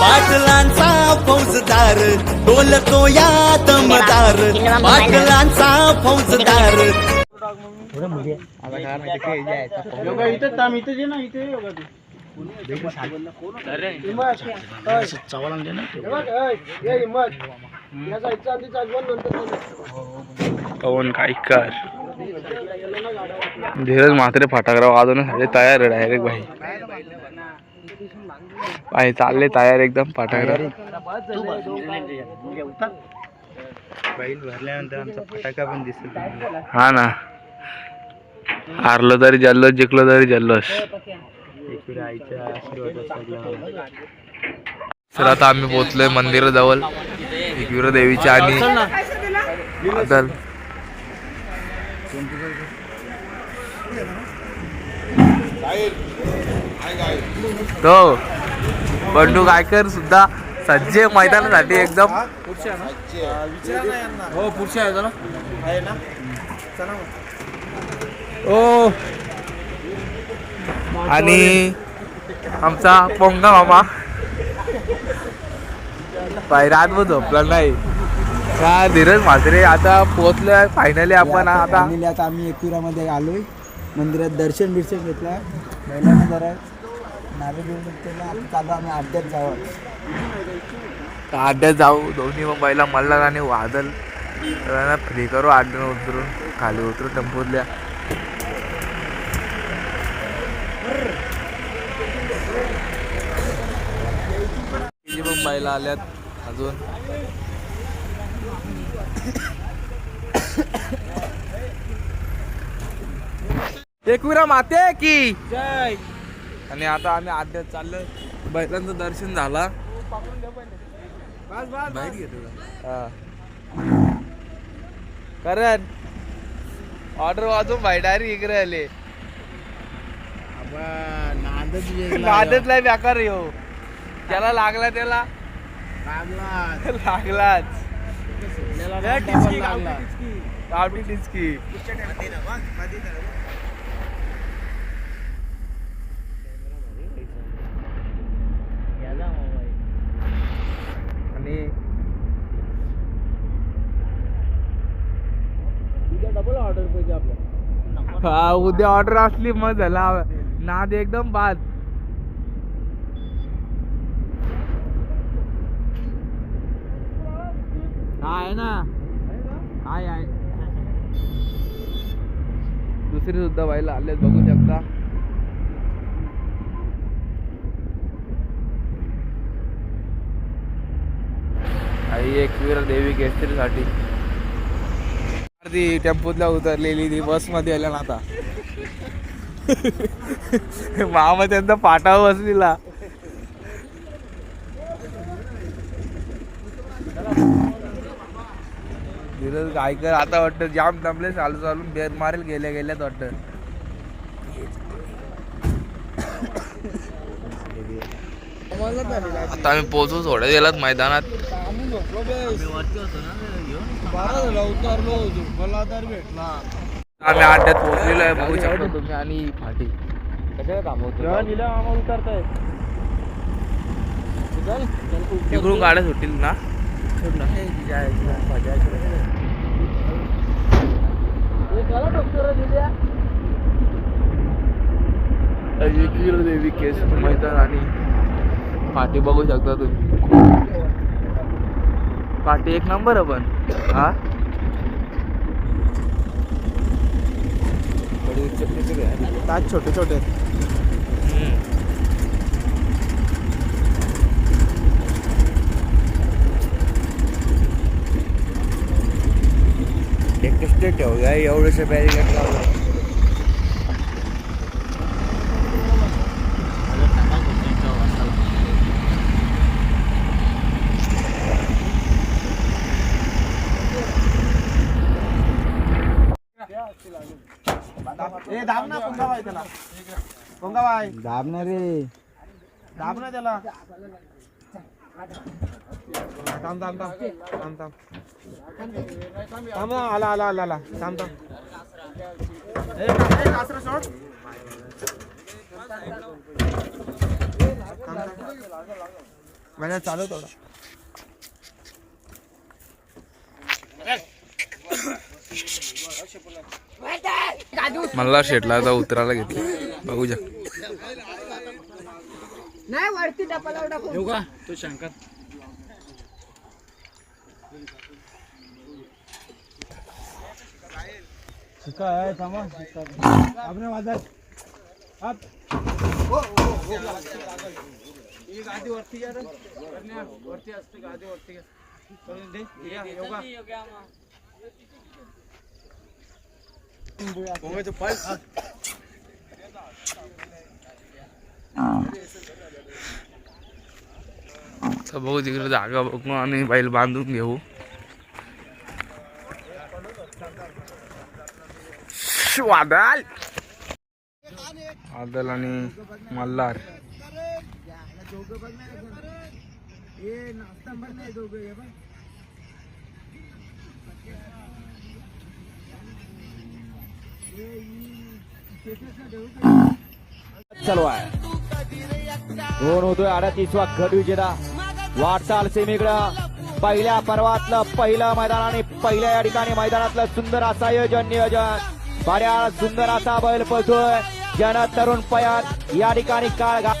पाटलांचा फौजदार बोलतो या दमदार. पाटलांचा फौजदार. पवन कायकर धीरज म्हात्रे फटाकडा वाजवण्यासाठी तयार आहे डायरेक्ट भाई. भाई चालले तयार एकदम फटाकडा. बैल भरल्यानंतर आमचा फटाका पण दिसेल हा ना. हारलो तरी जल्लोष जिंकलो तरी जल्लोष. तर आता आम्ही पोहोचलोय मंदिराजवळ. एकविरा देवीची आणि आता तो बंडू गायकर सुद्धा सज्ज मैदानासाठी एकदम हो पुढच्या आहे ओ. आणि आमचा पोंगा मामा. रात झोपला नाही. का धीरज म्हात्रे आता पोहोचलोय फायनली आपण आता. आता आम्ही एकविरामध्ये आलोय. मंदिरात दर्शन बिर्शन घेतलं जरा आड्यात जाऊ. दोन्ही मुंबईला पहिला मल्हार आणि वादल. फ्री करू आड्यानं उतरून. खाली उतरू टेम्पोतल्या. मुंबईला आल्यात अजून. एकविरा माते की. जय. आणि आता आम्ही आड्यात चाललोय. बैलांचं दर्शन झाला. बाहेर घेतो करण ऑर्डर वाजून भाई डायरी इकडे आले. नादच नाही बेकार येऊ त्याला. लागला. त्याला लागलाच गावठी टिचकी आणि डबल ऑर्डर पाहिजे आपल्याला. हा उद्या ऑर्डर असली मग झाला. नाद एकदम बाद. आहे ना. आहे आहे दुसरी सुद्धा व्हायला आले बघू शकता. आई एकवीर देवी केसरीसाठी ती टेम्पोतल्या उतरलेली ती बसमध्ये आल्या ना आता. मामा त्यांचा पाटावर बसलेला. धीरज गायकर आता वाटतं जाम दमले चालू चालून बेर मारेल गेल्या गेल्यात वाटतं. आता आम्ही पोहोचू थोड्या गेलात मैदानात. बारा झाला उतरलो मला तर भेटला आम्ही अड्ड्यात पोहोचलेलो आहे बघू शकतो तुम्ही आणि फाटी जेव्हा दिलं आम्हाला उतरताय तिकडून गाड्या सुटतील ना एकवीर देवी केस मैदान आणि पाठी बघू शकता तुम्ही. पाठी एक नंबर आहे पण हा? ताज छोटे छोटे। हम्म. टेस्टेड ठेवूया एवढंसं बॅरिकेड लावलं ए दाब ना त्याला. दाबणार रे. दाब ना त्याला. थांब थांब थांब. थांब थांब. थांब ना, आला आला आला आला. थांब थांब. ए, का- ए, कासरा सोड. थांब, थांब. चालू थोडा मला शेटला आता उतरायला घेतलं बघू जा शिका ही गादी वरती घ्या रे. करण्या, वरती असते गादी वरती दे. या, योगा. बघू तिकडे जागा बघू आणि बैल बांधून घेऊ. वादल. वादल आणि मल्हार. चालू आहे. दोन होतोय अडतीसवा गट विजेता. वाटचाल सेमीकडं. पहिल्या पर्वातलं पहिलं मैदान आणि पहिल्या या ठिकाणी मैदानातलं सुंदर असं आयोजन नियोजन. बऱ्या सुंदर असा बैल पळतोय. जन तरुण पयात या ठिकाणी काळ घा